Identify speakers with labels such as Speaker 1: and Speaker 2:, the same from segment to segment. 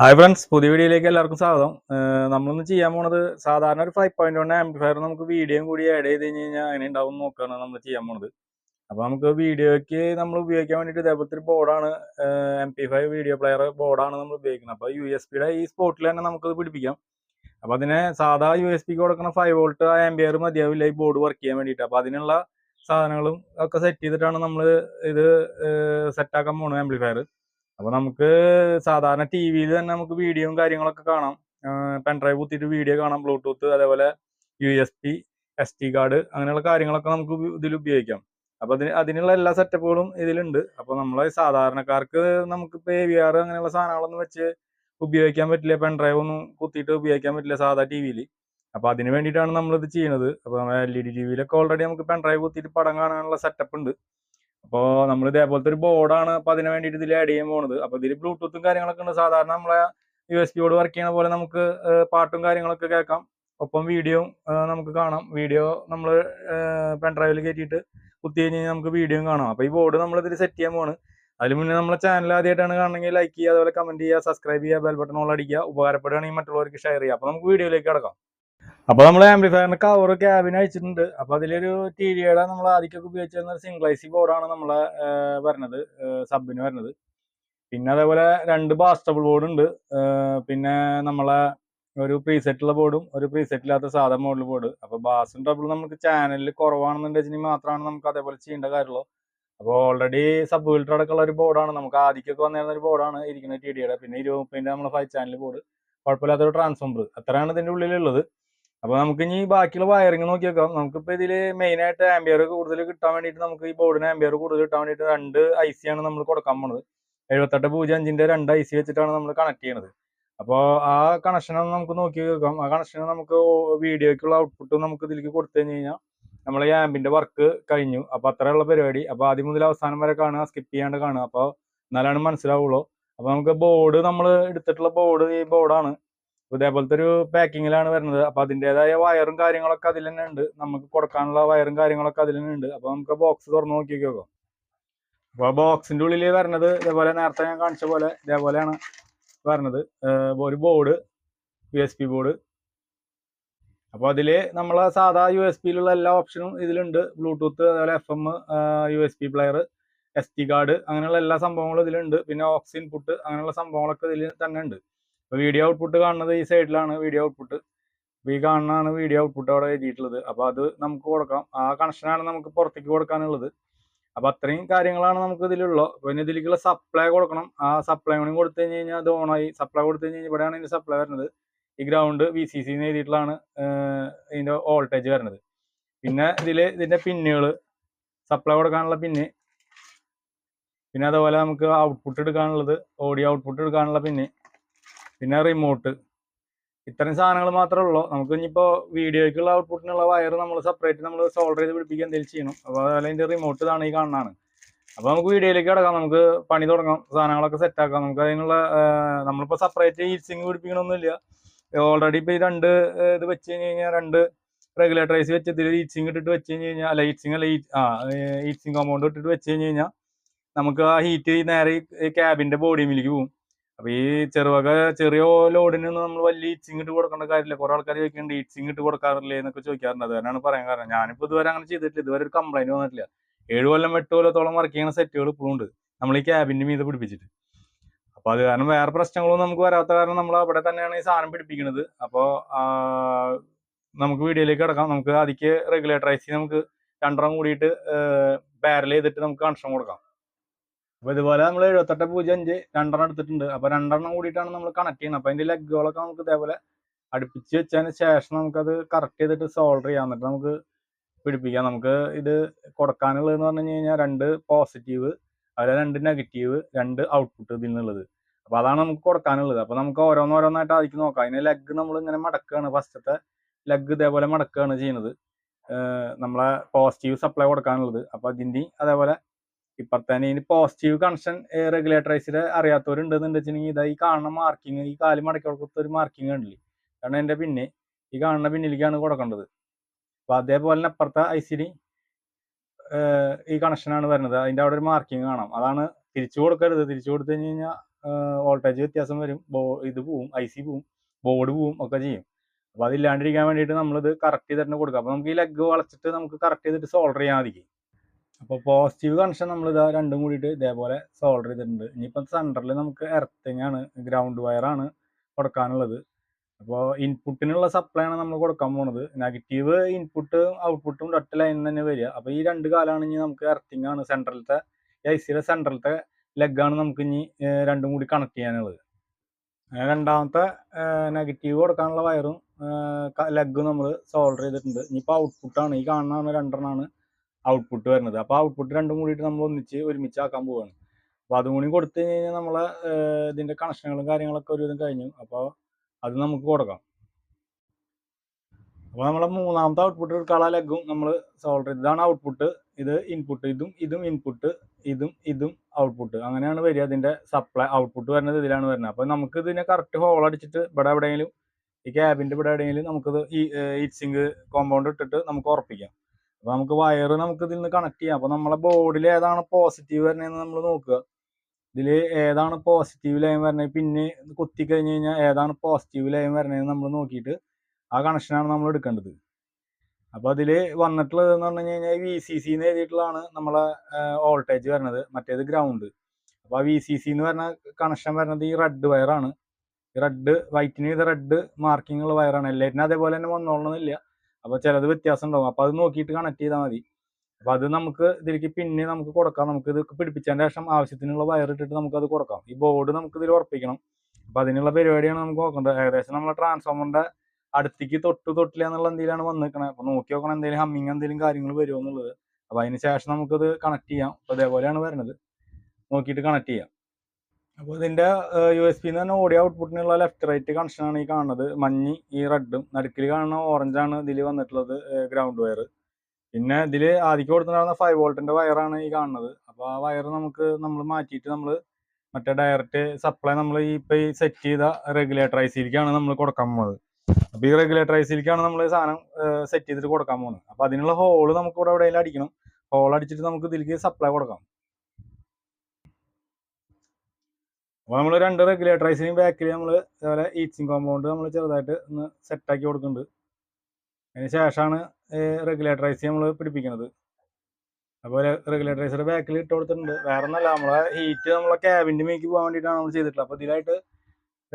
Speaker 1: Hi friends പുതിയ വീഡിയോയിലേക്ക് എല്ലാവർക്കും സ്വാഗതം. നമ്മളൊന്ന് ചെയ്യാൻ പോണത് സാധാരണ ഒരു ഫൈവ് പോയിന്റ് വൺ ആംപ്ലിഫയർ നമുക്ക് വീഡിയോയും കൂടി ആഡ് ചെയ്ത് കഴിഞ്ഞ് കഴിഞ്ഞാൽ അങ്ങനെ ഉണ്ടാവും നോക്കുകയാണ് നമ്മൾ ചെയ്യാൻ പോണത്. അപ്പോൾ നമുക്ക് വീഡിയോയ്ക്ക് നമ്മൾ ഉപയോഗിക്കാൻ വേണ്ടിയിട്ട് ഇതേപോലത്തെ ഒരു ബോർഡാണ് M P five video player ബോർഡാണ് നമ്മൾ ഉപയോഗിക്കുന്നത്. അപ്പോൾ യു എസ് പിയുടെ ഈ സ്പോട്ടിൽ തന്നെ നമുക്കത് പിടിപ്പിക്കാം. അപ്പോൾ അതിനെ സാധാ യു എസ് പിക്ക് കൊടുക്കുന്ന ഫൈവ് വോൾട്ട് ആ ആംബിയർ മതിയാവില്ല ഈ ബോർഡ് വർക്ക് ചെയ്യാൻ വേണ്ടിയിട്ട്. അപ്പോൾ അതിനുള്ള സാധനങ്ങളും ഒക്കെ സെറ്റ് ചെയ്തിട്ടാണ് നമ്മൾ ഇത് സെറ്റാക്കാൻ പോണത് ആംപ്ലിഫയർ അപ്പോൾ നമുക്ക് സാധാരണ ടി വിയിൽ തന്നെ നമുക്ക് വീഡിയോയും കാര്യങ്ങളൊക്കെ കാണാം. പെൻഡ്രൈവ് കുത്തിയിട്ട് വീഡിയോ കാണാം ബ്ലൂടൂത്ത് അതേപോലെ U S B S D card അങ്ങനെയുള്ള കാര്യങ്ങളൊക്കെ നമുക്ക് ഇതിൽ ഉപയോഗിക്കാം. അപ്പൊ അതിന് അതിനുള്ള എല്ലാ സെറ്റപ്പുകളും ഇതിലുണ്ട്. അപ്പൊ നമ്മളെ സാധാരണക്കാർക്ക് നമുക്ക് ഇപ്പൊ എ വി ആർ അങ്ങനെയുള്ള സാധനങ്ങളൊന്നും വെച്ച് ഉപയോഗിക്കാൻ പറ്റില്ല. പെൻഡ്രൈവ് ഒന്നും കുത്തിയിട്ട് ഉപയോഗിക്കാൻ പറ്റില്ല സാധാ ടി വിയിൽ അപ്പൊ അതിന് വേണ്ടിയിട്ടാണ് ഇത് ചെയ്യുന്നത്. അപ്പൊ എൽ ഇ ഡി ടി വിയിലൊക്കെ ഓൾറെഡി നമുക്ക് പെൻഡ്രൈവ് കുത്തിയിട്ട് പടം കാണാനുള്ള സെറ്റപ്പ് ഉണ്ട്. അപ്പോൾ നമ്മൾ ഇതേപോലത്തെ ഒരു ബോർഡാണ് അപ്പോൾ അതിന് വേണ്ടിയിട്ട് ഇതിൽ ആഡ് ചെയ്യാൻ പോകുന്നത് അപ്പോൾ ഇതിൽ ബ്ലൂടൂത്തും കാര്യങ്ങളൊക്കെ ഉണ്ട്. സാധാരണ നമ്മളെ യു എസ് ബിയോട് വർക്ക് ചെയ്യണ പോലെ നമുക്ക് പാട്ടും കാര്യങ്ങളൊക്കെ കേൾക്കാം. ഒപ്പം വീഡിയോ നമുക്ക് കാണാം. വീഡിയോ നമ്മൾ പെൻഡ്രൈവിൽ കയറ്റിയിട്ട് കുത്തി കഴിഞ്ഞാൽ നമുക്ക് വീഡിയോയും കാണാം. അപ്പോൾ ഈ ബോർഡ് നമ്മൾ ഇതിൽ സെറ്റ് ചെയ്യാൻ പോവാണ്. അതിന് മുന്നേ നമ്മളെ ചാനൽ ആദ്യമായിട്ടാണ് കാണണമെങ്കിൽ ലൈക്ക് ചെയ്യുക അതുപോലെ കമന്റ് ചെയ്യുക സബ്സ്ക്രൈബ് ചെയ്യുക ബെൽ ബട്ടൺ ഓൾ അടിക്കുക ഉപകാരപ്പെടുകയാണെങ്കിൽ മറ്റുള്ളവർക്ക് ഷെയർ ചെയ്യുക. അപ്പോൾ നമുക്ക് വീഡിയോയിലേക്ക് കിടക്കാം. അപ്പോൾ നമ്മൾ ആംപ്ലിഫയറിന്റെ കവർ ക്യാബിന് അയച്ചിട്ടുണ്ട്. അപ്പോൾ അതിലൊരു ടി വിയുടെ നമ്മൾ ആദ്യമൊക്കെ ഉപയോഗിച്ചിരുന്ന സിംഗ്ലൈസി ബോർഡാണ് നമ്മളെ വരുന്നത് സബിന് വരുന്നത് പിന്നെ അതേപോലെ രണ്ട് ബാസ്റ്റബിൾ ബോർഡ് ഉണ്ട്. പിന്നെ നമ്മളെ ഒരു പ്രീസെറ്റുള്ള ബോർഡും ഒരു പ്രീസെറ്റില്ലാത്ത സാധാ മോഡൽ ബോർഡ് അപ്പോൾ ബാസും ഡബിളും നമുക്ക് ചാനലിൽ കുറവാണെന്നുണ്ടെങ്കിൽ മാത്രമാണ് നമുക്ക് അതേപോലെ ചെയ്യേണ്ട കാര്യമുള്ളൂ. അപ്പോൾ ഓൾറെഡി സബ് ഫിൽറ്റർ അടക്കമുള്ള ഒരു ബോർഡാണ് നമുക്ക് ആദ്യമൊക്കെ വന്നിരുന്ന ഒരു ബോർഡാണ് ഇരിക്കുന്ന ടി. ഡിയുടെ പിന്നെ ഇരുപത് മുപ്പതിന്റെ നമ്മൾ ഫൈവ് ചാനൽ ബോർഡ് കുഴപ്പമില്ലാത്തൊരു ട്രാൻസ്ഫോമർ അത്രയാണ് ഇതിന്റെ ഉള്ളിലുള്ളത്. അപ്പോൾ നമുക്ക് ഇനി ബാക്കിയുള്ള വയറിങ് നോക്കി നോക്കാം ഇതിൽ മെയിൻ ആയിട്ട് ആംബിയർ കൂടുതൽ കിട്ടാൻ വേണ്ടിയിട്ട് നമുക്ക് ഈ ബോർഡിന് ആംബിയർ കൂടുതൽ കിട്ടാൻ വേണ്ടിയിട്ട് രണ്ട് ഐ സി ആണ് നമ്മൾ കൊടുക്കാൻ പോണത്. എഴുപത്തെട്ട് പൂജ്യം അഞ്ചിന്റെ രണ്ട് ഐ സി വെച്ചിട്ടാണ് നമ്മൾ കണക്ട് ചെയ്യണത്. അപ്പോൾ ആ കണക്ഷൻ നമുക്ക് നോക്കി നോക്കാം. ആ കണക്ഷൻ നമുക്ക് വീഡിയോക്കുള്ള ഔട്ട്പുട്ട് നമുക്ക് ഇതിലേക്ക് കൊടുത്തു കഴിഞ്ഞ് കഴിഞ്ഞാൽ നമ്മളെ ഈ ആംബിന്റെ വർക്ക് കഴിഞ്ഞു. അപ്പൊ അത്രയുള്ള പരിപാടി. അപ്പൊ ആദ്യം മുതൽ അവസാനം വരെ കാണുക സ്കിപ്പ് ചെയ്യാണ്ട് കാണുക. അപ്പോൾ എന്നാലാണ് മനസ്സിലാവുള്ളൂ. അപ്പൊ നമുക്ക് ബോർഡ് നമ്മൾ എടുത്തിട്ടുള്ള ബോർഡ് ഈ ബോർഡാണ് ഇതേപോലത്തെ ഒരു പാക്കിങ്ങിലാണ് വരുന്നത്. അപ്പൊ അതിന്റെതായ വയറും കാര്യങ്ങളൊക്കെ അതിൽ തന്നെ ഉണ്ട് നമുക്ക് കൊടുക്കാനുള്ള വയറും കാര്യങ്ങളൊക്കെ അതിൽ തന്നെ ഉണ്ട് അപ്പൊ നമുക്ക് ബോക്സ് തുറന്നു നോക്കി നോക്കാം. അപ്പൊ ബോക്സിന്റെ ഉള്ളിൽ വരുന്നത് ഇതേപോലെ നേരത്തെ ഞാൻ കാണിച്ച പോലെ ഇതേപോലെയാണ് വരുന്നത് ഒരു board U S B board അപ്പോൾ അതിൽ നമ്മളെ സാധാ യു എസ് പിയിലുള്ള എല്ലാ ഓപ്ഷനും ഇതിലുണ്ട്. ബ്ലൂടൂത്ത് അതേപോലെ F M U S B player S D card അങ്ങനെയുള്ള എല്ലാ സംഭവങ്ങളും ഇതിലുണ്ട്. പിന്നെ ഓക്സ് ഇൻപുട്ട് അങ്ങനെയുള്ള സംഭവങ്ങളൊക്കെ ഇതിൽ തന്നെ ഉണ്ട് ഇപ്പോൾ വീഡിയോ ഔട്ട്പുട്ട് കാണുന്നത് ഈ സൈഡിലാണ് വീഡിയോ ഔട്ട്പുട്ട് അപ്പോൾ ഈ കാണുന്നതാണ് വീഡിയോ ഔട്ട്പുട്ട് അവിടെ എഴുതിയിട്ടുള്ളത്. അപ്പോൾ അത് നമുക്ക് കൊടുക്കാം. ആ കണക്ഷനാണ് നമുക്ക് പുറത്തേക്ക് കൊടുക്കാനുള്ളത്. അപ്പോൾ അത്രയും കാര്യങ്ങളാണ് നമുക്ക് ഇതിലുള്ളത്. പിന്നെ ഇതിലേക്കുള്ള സപ്ലൈ കൊടുക്കണം. ആ സപ്ലൈ കൂടി കൊടുത്തു കഴിഞ്ഞ് കഴിഞ്ഞാൽ അത് ഓണായി സപ്ലൈ കൊടുത്തു കഴിഞ്ഞ് കഴിഞ്ഞാൽ ഇവിടെയാണ് ഇതിന്റെ സപ്ലൈ വരുന്നത്. ഈ ഗ്രൗണ്ട് വി സി സി എന്ന് എഴുതിയിട്ടുള്ളതാണ് ഇതിന്റെ വോൾട്ടേജ് വരുന്നത്. പിന്നെ ഇതിൽ ഇതിന്റെ പിന്നുകൾ സപ്ലൈ കൊടുക്കാനുള്ള പിന്ന്. പിന്നെ അതുപോലെ നമുക്ക് ഔട്ട്പുട്ട് എടുക്കാനുള്ളത് ഓഡിയോ ഔട്ട്പുട്ട് എടുക്കാനുള്ള പിന്ന്. പിന്നെ റിമോട്ട് ഇത്രയും സാധനങ്ങൾ മാത്രമേ ഉള്ളൂ. നമുക്ക് ഇനിയിപ്പോൾ വീഡിയോയ്ക്കുള്ള ഔട്ട്പുട്ടിനുള്ള വയർ നമ്മൾ സെപ്പറേറ്റ് നമ്മൾ സോൾഡർ ചെയ്ത് പിടിപ്പിക്കുക എന്തെങ്കിലും ചെയ്യണം. അപ്പോൾ അതുപോലെ അതിന്റെ റിമോട്ട് ഇതാണ് ഈ കാണുന്നതാണ്. അപ്പോൾ നമുക്ക് വീഡിയോയിലേക്ക് കിടക്കാം. നമുക്ക് പണി തുടങ്ങാം. സാധനങ്ങളൊക്കെ സെറ്റ് ആക്കാം. നമുക്ക് അതിനുള്ള നമ്മളിപ്പോൾ സെപ്പറേറ്റ് ഹീറ്റ്സിങ് പിടിപ്പിക്കണമൊന്നുമില്ല ഓൾറെഡി ഇപ്പോൾ ഈ രണ്ട് ഇത് വെച്ച് കഴിഞ്ഞ് കഴിഞ്ഞാൽ രണ്ട് റെഗുലേറ്ററൈസ് വെച്ച് ഇതിൽ ഹീറ്റ്സിങ് ഇട്ടിട്ട് വെച്ച് കഴിഞ്ഞ് കഴിഞ്ഞാൽ അല്ല ഹീറ്റ്സിങ് അല്ല ആ ഹീറ്റ്സിങ് കോമ്പൗണ്ട് ഇട്ടിട്ട് വെച്ച് കഴിഞ്ഞ് കഴിഞ്ഞാൽ നമുക്ക് ആ ഹീറ്റ് നേരെ ഈ ക്യാബിന്റെ ബോഡിയിലേക്ക് പോകും. അപ്പൊ ഈ ചെറുവക ചെറിയ ലോഡിനൊന്നും നമ്മൾ വലിയ ഈച്ചിങ് ഇട്ട് കൊടുക്കേണ്ട കാര്യമില്ല. കുറെ ആൾക്കാർ ചോദിക്കുന്നുണ്ട് ഈച്ചിങ് ഇട്ട് കൊടുക്കാറില്ലേ? എന്നൊക്കെ ചോദിക്കാറുണ്ട്. അത് തന്നെയാണ് പറയാൻ കാരണം. ഞാനിപ്പോ ഇതുവരെ അങ്ങനെ ചെയ്തിട്ടില്ല. ഇതുവരെ ഒരു കംപ്ലൈന്റ് വന്നിട്ടില്ല. ഏഴ് കൊല്ലം എട്ട് കൊല്ലത്തോളം വർക്ക് ചെയ്യുന്ന സെറ്റുകൾ ഇപ്പോഴും ഉണ്ട്. നമ്മൾ ഈ ക്യാബിന്റെ മീത് പിടിപ്പിച്ചിട്ട്. അപ്പൊ അത് കാരണം വേറെ പ്രശ്നങ്ങളൊന്നും നമുക്ക് വരാത്ത കാരണം നമ്മൾ അവിടെ തന്നെയാണ് ഈ സാധനം പിടിപ്പിക്കുന്നത്. അപ്പോൾ നമുക്ക് വീഡിയോയിലേക്ക് കിടക്കാം. നമുക്ക് അതിക്ക് റെഗുലേറ്ററൈസ് ചെയ്ത് നമുക്ക് രണ്ടെണ്ണം കൂടിയിട്ട് ബാരൽ ചെയ്തിട്ട് നമുക്ക് കണക്ഷൻ കൊടുക്കാം. അപ്പൊ ഇതുപോലെ നമ്മൾ എഴുപത്തെട്ട് പൂജ്യം അഞ്ച് രണ്ടെണ്ണം എടുത്തിട്ടുണ്ട്. അപ്പൊ രണ്ടെണ്ണം കൂടിയിട്ടാണ് നമ്മൾ കണക്ട് ചെയ്യുന്നത്. അപ്പൊ അതിന്റെ ലെഗുകളൊക്കെ നമുക്ക് ഇതേപോലെ അടുപ്പിച്ച് വെച്ചതിന് ശേഷം നമുക്കത് കറക്റ്റ് ചെയ്തിട്ട് സോൾഡർ ചെയ്യാം. എന്നിട്ട് നമുക്ക് പിടിപ്പിക്കാം. നമുക്ക് ഇത് കൊടുക്കാനുള്ളതെന്ന് പറഞ്ഞു കഴിഞ്ഞാൽ രണ്ട് പോസിറ്റീവ് അതുപോലെ രണ്ട് നെഗറ്റീവ് രണ്ട് ഔട്ട്പുട്ട് ഇതിൽ നിന്നുള്ളത്. അപ്പൊ അതാണ് നമുക്ക് കൊടുക്കാനുള്ളത്. അപ്പൊ നമുക്ക് ഓരോന്നോരോന്നായിട്ട് ആദ്യം നോക്കാം. അതിന് ലെഗ് നമ്മൾ ഇങ്ങനെ മടക്കുകയാണ് ഫസ്റ്റത്തെ ലെഗ് ഇതേപോലെ മടക്കുകയാണ് ചെയ്യുന്നത്. നമ്മളെ പോസിറ്റീവ് സപ്ലൈ കൊടുക്കാനുള്ളത്. അപ്പൊ അതിന്റെയും അതേപോലെ ഇപ്പുറത്തെ ഇനി പോസിറ്റീവ് കണക്ഷൻ റെഗുലേറ്ററൈസിൽ അറിയാത്തവരുണ്ടെന്ന് വെച്ചിട്ടുണ്ടെങ്കിൽ ഇതാ ഈ കാണുന്ന മാർക്കിങ് ഈ കാൽ മടക്കി കൊടുക്കുന്ന ഒരു മാർക്കിങ് കണ്ടില്ലേ? കാരണം എന്റെ പിന്നെ ഈ കാണുന്ന പിന്നിലേക്കാണ് കൊടുക്കേണ്ടത്. അപ്പോൾ അതേപോലെ തന്നെ അപ്പുറത്തെ ഐ സി ഡി ഈ കണക്ഷനാണ് വരുന്നത്. അതിന്റെ അവിടെ ഒരു മാർക്കിങ് കാണാം. അതാണ് തിരിച്ചു കൊടുക്കരുത്. തിരിച്ചു കൊടുത്തു കഴിഞ്ഞ് കഴിഞ്ഞാൽ വോൾട്ടേജ് വ്യത്യാസം വരും. ബോ ഇത് പോവും ഐ സി പോവും ബോർഡ് പോവും ഒക്കെ ചെയ്യും. അപ്പോൾ അതില്ലാണ്ടിരിക്കാൻ വേണ്ടിയിട്ട് നമ്മളിത് കറക്റ്റ് ചെയ്തിട്ട് കൊടുക്കുക. അപ്പോൾ നമുക്ക് ഈ ലെഗ് വളച്ചിട്ട് നമുക്ക് കറക്റ്റ് ചെയ്തിട്ട് സോൾഡർ ചെയ്യാൻ മതി. അപ്പോൾ പോസിറ്റീവ് കണക്ഷൻ നമ്മൾ ഇതാ രണ്ടും കൂടിയിട്ട് ഇതേപോലെ സോൾഡർ ചെയ്തിട്ടുണ്ട്. ഇനിയിപ്പോൾ സെന്ററിൽ നമുക്ക് എർത്തിങ് ആണ് ഗ്രൗണ്ട് വയറാണ് കൊടുക്കാനുള്ളത്. അപ്പോൾ ഇൻപുട്ടിനുള്ള സപ്ലൈ ആണ് നമ്മൾ കൊടുക്കാൻ പോണത്. നെഗറ്റീവ് ഇൻപുട്ട് ഔട്ട്പുട്ടും ഒറ്റ ലൈൻ തന്നെ വരിക. അപ്പോൾ ഈ രണ്ട് കാലമാണ് ഇനി നമുക്ക് എർത്തിങ് ആണ് സെൻട്രലത്തെ ഐ സിയുടെ സെൻട്രലത്തെ ലെഗാണ് നമുക്ക് ഇനി രണ്ടും കൂടി കണക്ട് ചെയ്യാനുള്ളത്. രണ്ടാമത്തെ നെഗറ്റീവ് കൊടുക്കാനുള്ള വയറും ലെഗും നമ്മൾ സോൾഡർ ചെയ്തിട്ടുണ്ട്. ഇനിയിപ്പോൾ ഔട്ട്പുട്ടാണ് ഈ കാണുന്നതാണ് രണ്ടെണ്ണമാണ് ഔട്ട്പുട്ട് വരുന്നത്. അപ്പോൾ ഔട്ട്പുട്ട് രണ്ടും കൂടിയിട്ട് നമ്മൾ ഒന്നിച്ച് ഒരുമിച്ച് ആക്കാൻ പോവുകയാണ് അപ്പോൾ അതും കൂടി കൊടുത്തു കഴിഞ്ഞാൽ നമ്മളെ ഇതിന്റെ കണക്ഷനുകളും കാര്യങ്ങളൊക്കെ ഒരുവിധം കഴിഞ്ഞു. അപ്പോൾ അത് നമുക്ക് കൊടുക്കാം. അപ്പോൾ നമ്മളെ മൂന്നാമത്തെ ഔട്ട്പുട്ട് എടുക്കാനുള്ള ലെഗും നമ്മൾ സോൾഡർ ചെയ്ത്. ഇതാണ് ഔട്ട്പുട്ട് ഇത് ഇൻപുട്ട് ഇതും ഇതും ഇൻപുട്ട് ഇതും ഇതും ഔട്ട്പുട്ട് അങ്ങനെയാണ് വരിക. അതിന്റെ സപ്ലൈ ഔട്ട്പുട്ട് വരുന്നത് ഇതിലാണ് വരുന്നത്. അപ്പോൾ നമുക്ക് ഇതിനെ കറക്റ്റ് ഹോൾ അടിച്ചിട്ട് ഇവിടെ എവിടെയെങ്കിലും ഈ ക്യാബിന്റെ ഇവിടെ എവിടെയെങ്കിലും നമുക്കിത് ഈ സിങ്ക് കോമ്പൗണ്ട് ഇട്ടിട്ട് നമുക്ക് ഉറപ്പിക്കാം. അപ്പോൾ നമുക്ക് വയർ നമുക്ക് ഇതിൽ നിന്ന് കണക്ട് ചെയ്യാം. അപ്പൊ നമ്മളെ ബോർഡിൽ ഏതാണ് പോസിറ്റീവ് വരുന്നതെന്ന് നമ്മൾ നോക്കുക. ഇതിൽ ഏതാണ് പോസിറ്റീവ് ലൈൻ വരണേ പിന്നെ കുത്തി കഴിഞ്ഞ് കഴിഞ്ഞാൽ ഏതാണ് പോസിറ്റീവ് ലൈൻ വരണേന്ന് നമ്മൾ നോക്കിയിട്ട് ആ കണക്ഷനാണ് നമ്മൾ എടുക്കേണ്ടത്. അപ്പൊ അതിൽ വന്നിട്ടുള്ളത് എന്ന് പറഞ്ഞു കഴിഞ്ഞാൽ വി സി സി എന്ന് എഴുതിയിട്ടുള്ളതാണ് നമ്മളെ വോൾട്ടേജ് വരുന്നത്. മറ്റേത് ഗ്രൗണ്ട് അപ്പൊ ആ വി സി സി എന്ന് പറഞ്ഞ കണക്ഷൻ വരുന്നത് ഈ റെഡ് വയറാണ് റെഡ് വൈറ്റിന് ചെയ്ത റെഡ് മാർക്കിംഗ് ഉള്ള വയറാണ് എല്ലാറ്റിനും അതേപോലെ തന്നെ വന്നോളണമെന്നില്ല അപ്പോൾ ചിലത് വ്യത്യാസം ഉണ്ടാവും അപ്പോൾ അത് നോക്കിയിട്ട് കണക്ട് ചെയ്താൽ മതി. അപ്പോൾ അത് നമുക്ക് ഇതിലേക്ക് പിന്നെ നമുക്ക് കൊടുക്കാം. നമുക്ക് ഇത് പിടിപ്പിച്ചതിന്റെ ശേഷം ആവശ്യത്തിനുള്ള വയർ ഇട്ടിട്ട് നമുക്ക് അത് കൊടുക്കാം. ഈ ബോർഡ് നമുക്ക് ഇതിൽ ഉറപ്പിക്കണം. അപ്പോൾ അതിനുള്ള പരിപാടിയാണ് നമുക്ക് നോക്കേണ്ടത്. ഏകദേശം നമ്മളെ ട്രാൻസ്ഫോമറിന്റെ അടുത്തേക്ക് തൊട്ട് തൊട്ടില്ല എന്നുള്ള എന്തെങ്കിലുമാണ് വന്നിരിക്കണത് അപ്പോൾ നോക്കി നോക്കണം എന്തെങ്കിലും ഹമ്മിങ് എന്തെങ്കിലും കാര്യങ്ങൾ വരുമോ എന്നുള്ളത്. അപ്പോൾ അതിന് ശേഷം നമുക്കത് കണക്ട് ചെയ്യാം. അപ്പോൾ അതേപോലെയാണ് വരുന്നത് നോക്കിയിട്ട് കണക്ട് ചെയ്യാം. അപ്പോൾ ഇതിന്റെ യു എസ് പി എന്ന് പറഞ്ഞാൽ ഓഡിയോ ഔട്ട്പുട്ടിനുള്ള ലെഫ്റ്റ് റൈറ്റ് കണക്ഷനാണ് ഈ കാണുന്നത്. മഞ്ഞ് ഈ റെഡും നടുക്കിൽ കാണുന്ന ഓറഞ്ചാണ് ഇതിൽ വന്നിട്ടുള്ളത് ഗ്രൗണ്ട് വയർ പിന്നെ ഇതിൽ ആദ്യം കൊടുത്തിട്ടുണ്ടാകുന്ന ഫൈവ് വോൾട്ടിന്റെ വയറാണ് ഈ കാണുന്നത്. അപ്പോൾ ആ വയർ നമുക്ക് നമ്മൾ മാറ്റിയിട്ട് നമ്മൾ മറ്റേ ഡയറക്റ്റ് സപ്ലൈ നമ്മൾ ഈ ഇപ്പോൾ ഈ സെറ്റ് ചെയ്ത റെഗുലേറ്റർ ഐസിയിലേക്കാണ് നമ്മൾ കൊടുക്കാൻ പോകുന്നത് അപ്പോൾ ഈ റെഗുലേറ്റർ ഐസിയിലേക്കാണ് നമ്മൾ സാധനം സെറ്റ് ചെയ്തിട്ട് കൊടുക്കാൻ പോകുന്നത് അപ്പോൾ അതിനുള്ള ഹോൾ നമുക്ക് ഇവിടെ എവിടെയെങ്കിലും അടിക്കണം. ഹോൾ അടിച്ചിട്ട് നമുക്ക് ഇതിലേക്ക് സപ്ലൈ കൊടുക്കാം. അപ്പോൾ നമ്മൾ രണ്ട് റെഗുലേറ്റർ ഐസിനും ബാക്കിൽ നമ്മൾ ഇതേപോലെ ഈച്ചിങ് കോമ്പൗണ്ട് നമ്മൾ ചെറുതായിട്ട് ഒന്ന് സെറ്റാക്കി കൊടുക്കുന്നുണ്ട്. അതിന് ശേഷമാണ് റെഗുലേറ്റർ ഐസി നമ്മൾ പിടിപ്പിക്കുന്നത്. അപ്പോൾ റെഗുലേറ്റർ ഐസിയുടെ ബാക്കിൽ ഇട്ട് കൊടുത്തിട്ടുണ്ട്. വേറെ ഒന്നല്ല നമ്മളെ ഹീറ്റ് നമ്മളെ ക്യാബിന്റെ മേക്ക് പോകാൻ വേണ്ടിയിട്ടാണ് നമ്മൾ ചെയ്തിട്ടുള്ളത്. അപ്പോൾ ഇതിലായിട്ട്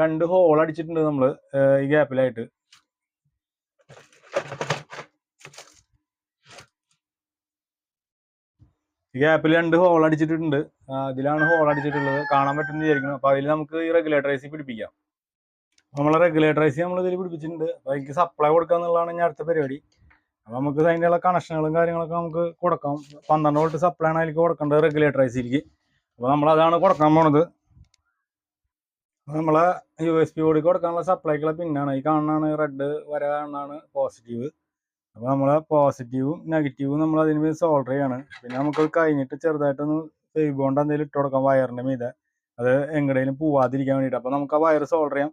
Speaker 1: രണ്ട് ഹോൾ അടിച്ചിട്ടുണ്ട് നമ്മൾ ഈ ഗ്യാപ്പിലായിട്ട് ഈ ഗ്യാപ്പിൽ രണ്ട് ഹോൾ അടിച്ചിട്ടുണ്ട്. ഇതിലാണ് ഹോൾ അടിച്ചിട്ടുള്ളത്. കാണാൻ പറ്റുന്ന വിചാരിക്കണം അപ്പോൾ അതിൽ നമുക്ക് ഈ റെഗുലേറ്റർ ഐസി പിടിപ്പിക്കാം. നമ്മളെ റെഗുലേറ്റർ ഐസി നമ്മൾ ഇതിൽ പിടിപ്പിച്ചിട്ടുണ്ട്. അപ്പോൾ എനിക്ക് സപ്ലൈ കൊടുക്കുക എന്നുള്ളതാണ് ഞാൻ അടുത്ത പരിപാടി. അപ്പോൾ നമുക്ക് അതിന്റെയുള്ള കണക്ഷനുകളും കാര്യങ്ങളൊക്കെ നമുക്ക് കൊടുക്കാം. പന്ത്രണ്ട് വോൾട്ട് സപ്ലൈ ആണ് അതിലേക്ക് കൊടുക്കേണ്ടത് റെഗുലേറ്റർ നമ്മൾ അതാണ് കൊടുക്കാൻ പോണത്. നമ്മളെ യു എസ് പി ഓടി കൊടുക്കാനുള്ള സപ്ലൈക്കുള്ള പിന്നാണ്. ഈ കാണുന്നതാണ് റെഡ് വര കാണുന്നതാണ് പോസിറ്റീവ് അപ്പോൾ നമ്മളെ പോസിറ്റീവും നെഗറ്റീവും നമ്മൾ അതിന് മേൽ സോൾഡർ ചെയ്യാണ്. പിന്നെ നമുക്ക് കഴിഞ്ഞിട്ട് ചെറുതായിട്ടൊന്ന് ഫേവ് ബോണ്ട് എന്തെങ്കിലും ഇട്ട് കൊടുക്കാം വയറിന്റെ മീതെ. അത് എങ്ങടേലും പോവാതിരിക്കാൻ വേണ്ടിയിട്ട്. അപ്പോൾ നമുക്ക് ആ വയർ സോൾഡർ ചെയ്യാം.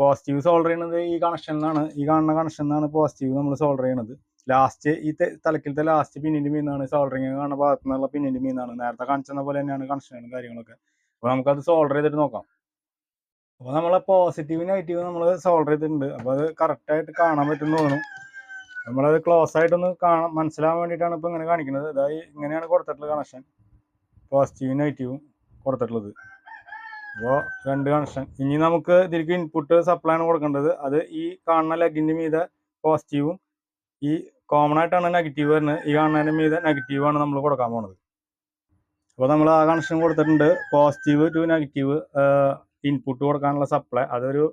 Speaker 1: പോസിറ്റീവ് സോൾഡർ ചെയ്യുന്നത് ഈ കണക്ഷനിലാണ് ഈ കാണുന്ന കണക്ഷനിലാണ് പോസിറ്റീവ് നമ്മൾ സോൾഡർ ചെയ്യണത്. ലാസ്റ്റ് ഈ തലക്കിലത്തെ ലാസ്റ്റ് പിന്നിന്റെ മീന്നാണ് സോൾഡറിങ് കാണുന്ന ഭാഗത്തു നിന്നുള്ള പിന്നിന്റെ മീന്നാണ്. നേരത്തെ കാണിച്ചെന്ന പോലെ തന്നെയാണ് കണക്ഷനും കാര്യങ്ങളൊക്കെ. അപ്പോൾ നമുക്കത് സോൾഡർ ചെയ്തിട്ട് നോക്കാം. അപ്പോൾ നമ്മളെ പോസിറ്റീവ് നെഗറ്റീവ് നമ്മൾ സോൾഡർ ചെയ്തിട്ടുണ്ട്. അപ്പോൾ അത് കറക്റ്റായിട്ട് കാണാൻ പറ്റുന്നു തോന്നുന്നു. നമ്മളത് ക്ലോസ് ആയിട്ടൊന്ന് കാണാൻ മനസ്സിലാവാൻ വേണ്ടിയിട്ടാണ് ഇപ്പോൾ ഇങ്ങനെ കാണിക്കുന്നത്. അതായത് ഇങ്ങനെയാണ് കൊടുത്തിട്ടുള്ള കണക്ഷൻ പോസിറ്റീവും നെഗറ്റീവും കൊടുത്തിട്ടുള്ളത്. അപ്പോൾ രണ്ട് കണക്ഷൻ ഇനി നമുക്ക് ഇതിലേക്ക് ഇൻപുട്ട് സപ്ലൈ ആണ് കൊടുക്കേണ്ടത്. അത് ഈ കാണുന്ന ലെഗിന്റെ മീതെ പോസിറ്റീവും ഈ കോമൺ ആയിട്ടാണ് നെഗറ്റീവ് വരുന്നത്. ഈ കാണുന്നതിന്റെ മീതെ നെഗറ്റീവാണ് നമ്മൾ കൊടുക്കാൻ പോണത്. അപ്പോൾ നമ്മൾ ആ കണക്ഷൻ കൊടുത്തിട്ടുണ്ട്. പോസിറ്റീവ് ടു നെഗറ്റീവ് ഇൻപുട്ട് കൊടുക്കാനുള്ള സപ്ലൈ അതൊരു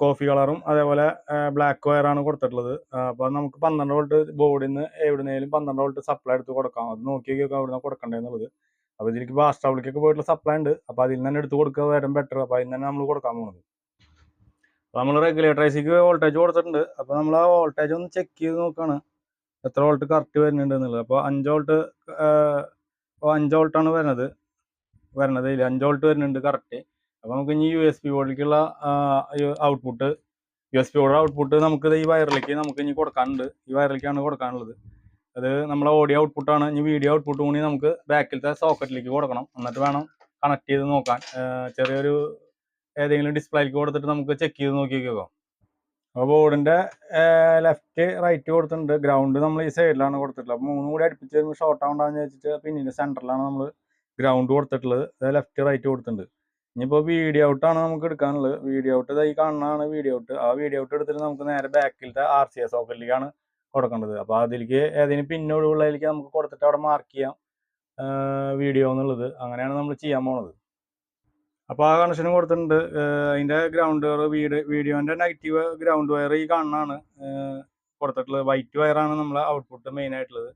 Speaker 1: കോഫി കളറും അതേപോലെ ബ്ലാക്ക് വയറാണ് കൊടുത്തിട്ടുള്ളത്. അപ്പോൾ നമുക്ക് പന്ത്രണ്ട് വോൾട്ട് ബോർഡിൽ നിന്ന് എവിടുന്നേലും പന്ത്രണ്ട് വോൾട്ട് സപ്ലൈ എടുത്ത് കൊടുക്കാം. അത് നോക്കി നോക്കാം നിന്ന് കൊടുക്കണ്ടേന്നുള്ളത് അപ്പോൾ ഇതിലേക്ക് ബാസ് ട്രബിളിക്കൊക്കെ പോയിട്ടുള്ള സപ്ലൈ ഉണ്ട്. അപ്പോൾ അതിൽ നിന്ന് തന്നെ എടുത്ത് കൊടുക്കുക വരും ബെറ്റർ അപ്പോൾ അതിൽ തന്നെ നമ്മൾ കൊടുക്കാൻ പോകുന്നത് അപ്പോൾ നമ്മൾ റെഗുലേറ്റർ ഐസിക്ക് വോൾട്ടേജ് കൊടുത്തിട്ടുണ്ട്. അപ്പോൾ നമ്മൾ ആ വോൾട്ടേജ് ഒന്ന് ചെക്ക് ചെയ്ത് നോക്കുകയാണ് എത്ര വോൾട്ട് കറക്റ്റ് വരുന്നുണ്ട് എന്നുള്ളത്. അപ്പോൾ അഞ്ച് വോൾട്ട് അഞ്ച് വോൾട്ടാണ് വരുന്നത്. വരണത് ഇതിൽ അഞ്ച് വോൾട്ട് വരുന്നുണ്ട് കറക്റ്റ് അപ്പോൾ നമുക്ക് ഇനി U S B ബോർഡിലേക്കുള്ള output U S B board output നമുക്ക് ഈ വയറിലേക്ക് നമുക്ക് ഇനി കൊടുക്കാനുണ്ട്. ഈ വയറിലേക്കാണ് കൊടുക്കാനുള്ളത്. അത് നമ്മളെ ഓഡിയോ ഔട്ട്പുട്ടാണ് ഇനി വീഡിയോ ഔട്ട്പുട്ട് കൂടി നമുക്ക് ബാക്കിലത്തെ സോക്കറ്റിലേക്ക് കൊടുക്കണം. എന്നിട്ട് വേണം കണക്ട് ചെയ്ത് നോക്കാൻ. ചെറിയൊരു ഏതെങ്കിലും ഡിസ്പ്ലേക്ക് കൊടുത്തിട്ട് നമുക്ക് ചെക്ക് ചെയ്ത് നോക്കി നോക്കാം അപ്പോൾ ബോർഡിന്റെ ലെഫ്റ്റ് റൈറ്റ് കൊടുത്തിട്ടുണ്ട്. ഗ്രൗണ്ട് നമ്മൾ ഈ സൈഡിലാണ് കൊടുത്തിട്ടുള്ളത്. അപ്പോൾ മൂന്നും കൂടി അടുപ്പിച്ച് ഷോർട്ട് ആവണ്ടെന്ന് വെച്ചിട്ട് പിന്നീട് സെന്ററിലാണ് നമ്മൾ ഗ്രൗണ്ട് കൊടുത്തിട്ടുള്ളത്. ലെഫ്റ്റ് റൈറ്റ് കൊടുത്തിട്ടുണ്ട്. ഇനിയിപ്പോൾ വീഡിയോ ഔട്ട് ആണ് നമുക്ക് എടുക്കാനുള്ളത്. വീഡിയോ ഔട്ട് ഇതായി കാണുന്നതാണ് വീഡിയോ ഔട്ട് ആ വീഡിയോ ഔട്ട് എടുത്തിട്ട് നമുക്ക് നേരെ ബാക്കിലത്തെ ആർ സി എസ് സോക്കറ്റിലേക്കാണ് കൊടുക്കേണ്ടത്. അപ്പോൾ അതിലേക്ക് ഏതെങ്കിലും പിന്നോടുള്ളതിലേക്ക് നമുക്ക് കൊടുത്തിട്ട് അവിടെ മാർക്ക് ചെയ്യാം. വീഡിയോ എന്നുള്ളത്. അങ്ങനെയാണ് നമ്മൾ ചെയ്യാൻ പോണത്. അപ്പോൾ ആ കണക്ഷൻ കൊടുത്തിട്ടുണ്ട്. അതിന്റെ ഗ്രൗണ്ട് വയർ വീട് വീഡിയോന്റെ നെഗറ്റീവ് ഗ്രൗണ്ട് വയർ ഈ കാണുന്നതാണ്. കൊടുത്തിട്ടുള്ളത്. വൈറ്റ് വയറാണ് നമ്മളെ ഔട്ട്പുട്ട് മെയിൻ ആയിട്ടുള്ളത്.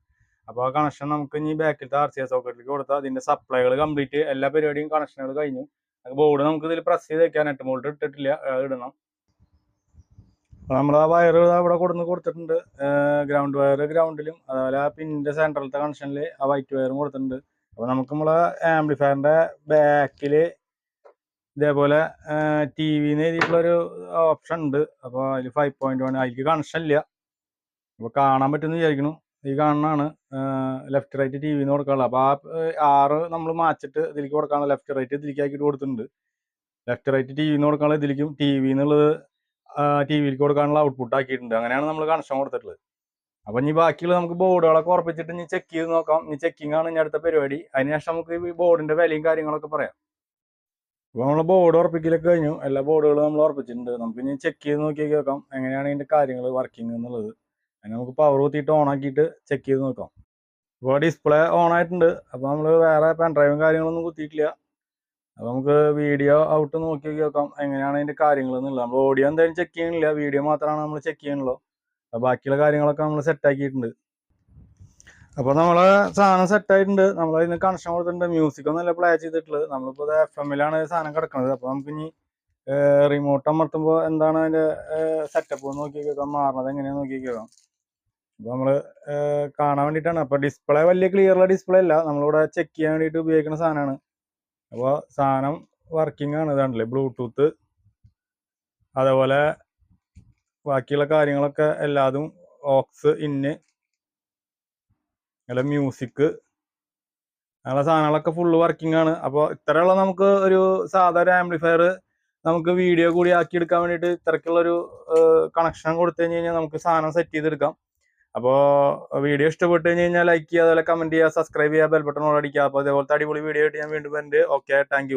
Speaker 1: അപ്പോൾ ആ കണക്ഷൻ നമുക്ക് ഇനി ബാക്കിലത്തെ ആർ സി എസ് സോക്കറ്റിലേക്ക് കൊടുത്താൽ അതിന്റെ സപ്ലൈകൾ കംപ്ലീറ്റ് എല്ലാ പരിപാടിയും കണക്ഷനുകൾ കഴിഞ്ഞു. ബോർഡ് നമുക്ക് ഇതിൽ പ്രസ് ചെയ്ത് വെക്കാനായിട്ട് മോൾഡ് ഇട്ടിട്ടില്ല ഇടണം. നമ്മൾ ആ വയർ അവിടെ കൊടുന്ന് കൊടുത്തിട്ടുണ്ട്. ഗ്രൗണ്ട് വയർ ഗ്രൗണ്ടിലും അതുപോലെ ആ പിന്നിന്റെ സെൻട്രലത്തെ കണക്ഷനിൽ ആ വൈറ്റ് വയറും കൊടുത്തിട്ടുണ്ട്. അപ്പോൾ നമുക്ക് നമ്മളെ ആംപ്ലിഫയറിന്റെ ബാക്കിൽ ഇതേപോലെ ടി വിന്ന് എഴുതിയിട്ടുള്ളൊരു ഓപ്ഷൻ ഉണ്ട്. അപ്പോൾ അതിൽ ഫൈവ് പോയിന്റ് വൺ അതിലേക്ക് കണക്ഷൻ ഇല്ല. അപ്പോൾ കാണാൻ പറ്റുമെന്ന് വിചാരിക്കുന്നു. ഈ കാണുന്നതാണ് ലെഫ്റ്റ് റൈറ്റ് ടി വിന്ന് കൊടുക്കാനുള്ളത്. അപ്പോൾ ആ ആറ് നമ്മൾ മാച്ചിട്ട് ഇതിലേക്ക് കൊടുക്കാനുള്ള ലെഫ്റ്റ് റൈറ്റ് ഇതിലേക്ക് ആക്കിയിട്ട് കൊടുത്തിട്ടുണ്ട് ലെഫ്റ്റ് റൈറ്റ് ടി വിന്ന് കൊടുക്കാനുള്ള ഇതിലേക്കും ടി വി എന്നുള്ളത് ടി വിയിലേക്ക് കൊടുക്കാനുള്ള ഔട്ട്പുട്ട് ആക്കിയിട്ടുണ്ട്. അങ്ങനെയാണ് നമ്മൾ കണക്ഷൻ കൊടുത്തിട്ടുള്ളത്. അപ്പോൾ ഇനി ബാക്കിയുള്ള നമുക്ക് ബോർഡുകളൊക്കെ ഉറപ്പിച്ചിട്ട് ഇനി ചെക്ക് ചെയ്ത് നോക്കാം. ഇനി ചെക്കിംഗ് ആണ് ഇനി അടുത്ത പരിപാടി. അതിനുശേഷം നമുക്ക് ഈ ബോർഡിന്റെ വിലയും കാര്യങ്ങളൊക്കെ പറയാം. അപ്പോൾ നമ്മൾ ബോർഡ് ഉറപ്പിക്കലൊക്കെ കഴിഞ്ഞു. എല്ലാ ബോർഡുകളും നമ്മൾ ഉറപ്പിച്ചിട്ടുണ്ട്. നമുക്ക് ഇനി ചെക്ക് ചെയ്ത് നോക്കി കേൾക്കാം. എങ്ങനെയാണ് ഇതിന്റെ കാര്യങ്ങൾ വർക്കിംഗ് എന്നുള്ളത്. അതിന് നമുക്ക് പവർ കുത്തിയിട്ട് ഓൺ ആക്കിയിട്ട് ചെക്ക് ചെയ്ത് നോക്കാം. ഇപ്പോൾ ഡിസ്പ്ലേ ഓൺ ആയിട്ടുണ്ട്. അപ്പോൾ നമ്മൾ വേറെ പെൻ ഡ്രൈവും കാര്യങ്ങളൊന്നും കുത്തിയിട്ടില്ല. അപ്പോൾ നമുക്ക് വീഡിയോ ഔട്ട് നോക്കി നോക്കാം. എങ്ങനെയാണ് അതിന്റെ കാര്യങ്ങളെന്നുള്ളത് നമ്മൾ ഓഡിയോ എന്തായാലും ചെക്ക് ചെയ്യണില്ല. വീഡിയോ മാത്രമാണ് നമ്മൾ ചെക്ക് ചെയ്യണുള്ളൂ അപ്പോൾ ബാക്കിയുള്ള കാര്യങ്ങളൊക്കെ നമ്മൾ സെറ്റ് ആക്കിയിട്ടുണ്ട്. അപ്പോൾ നമ്മൾ സാധനം സെറ്റ് ആയിട്ടുണ്ട്. നമ്മൾ അതിന് കണക്ഷൻ കൊടുത്തിട്ടുണ്ട്. മ്യൂസിക് ഒന്നല്ല പ്ലേ ചെയ്തിട്ടുള്ളത്. നമ്മളിപ്പോൾ എഫ് എമ്മിലാണ് സാധനം കിടക്കുന്നത് അപ്പോൾ നമുക്ക് ഇനി റിമോട്ട് അമർത്തുമ്പോൾ എന്താണ് അതിന്റെ സെറ്റപ്പ് നോക്കി നോക്കാം. മാറണത് എങ്ങനെയാണ് നോക്കി നോക്കാം. അപ്പോൾ നമ്മൾ കാണാൻ വേണ്ടിയിട്ടാണ്. അപ്പോൾ ഡിസ്പ്ലേ വലിയ ക്ലിയർ ക്ലിയറുള്ള ഡിസ്പ്ലേ അല്ല. നമ്മളിവിടെ ചെക്ക് ചെയ്യാൻ വേണ്ടിയിട്ട് ഉപയോഗിക്കുന്ന സാധനമാണ്. അപ്പോൾ സാധനം വർക്കിംഗ് ആണ്. ഇതാണല്ലേ ബ്ലൂടൂത്ത് അതേപോലെ ബാക്കിയുള്ള കാര്യങ്ങളൊക്കെ എല്ലാതും ഓക്സ് ഇന്ന് അല്ല മ്യൂസിക് അങ്ങനെയുള്ള സാധനങ്ങളൊക്കെ ഫുള്ള് വർക്കിംഗ് ആണ്. അപ്പോൾ ഇത്രയുള്ള നമുക്ക് ഒരു സാധാരണ ആംപ്ലിഫയർ നമുക്ക് വീഡിയോ കൂടി ആക്കി എടുക്കാൻ വേണ്ടിയിട്ട് ഇത്രയ്ക്കുള്ളൊരു കണക്ഷൻ കൊടുത്തു കഴിഞ്ഞ് കഴിഞ്ഞാൽ നമുക്ക് സാധനം സെറ്റ് ചെയ്തെടുക്കാം. അപ്പോൾ വീഡിയോ ഇഷ്ടപ്പെട്ട് കഴിഞ്ഞ് കഴിഞ്ഞാൽ ലൈക്ക് ചെയ്യുക അതുപോലെ കമന്റ് ചെയ്യുക സബ്സ്ക്രൈബ് ചെയ്യുക ബെൽബട്ടൺ ബട്ടൺ അടിക്കുക. അപ്പോൾ അതേപോലത്തെ അടിപൊളി വീഡിയോ ആയിട്ട് ഞാൻ വീണ്ടും വരുന്നുണ്ട് ഓക്കെ താങ്ക്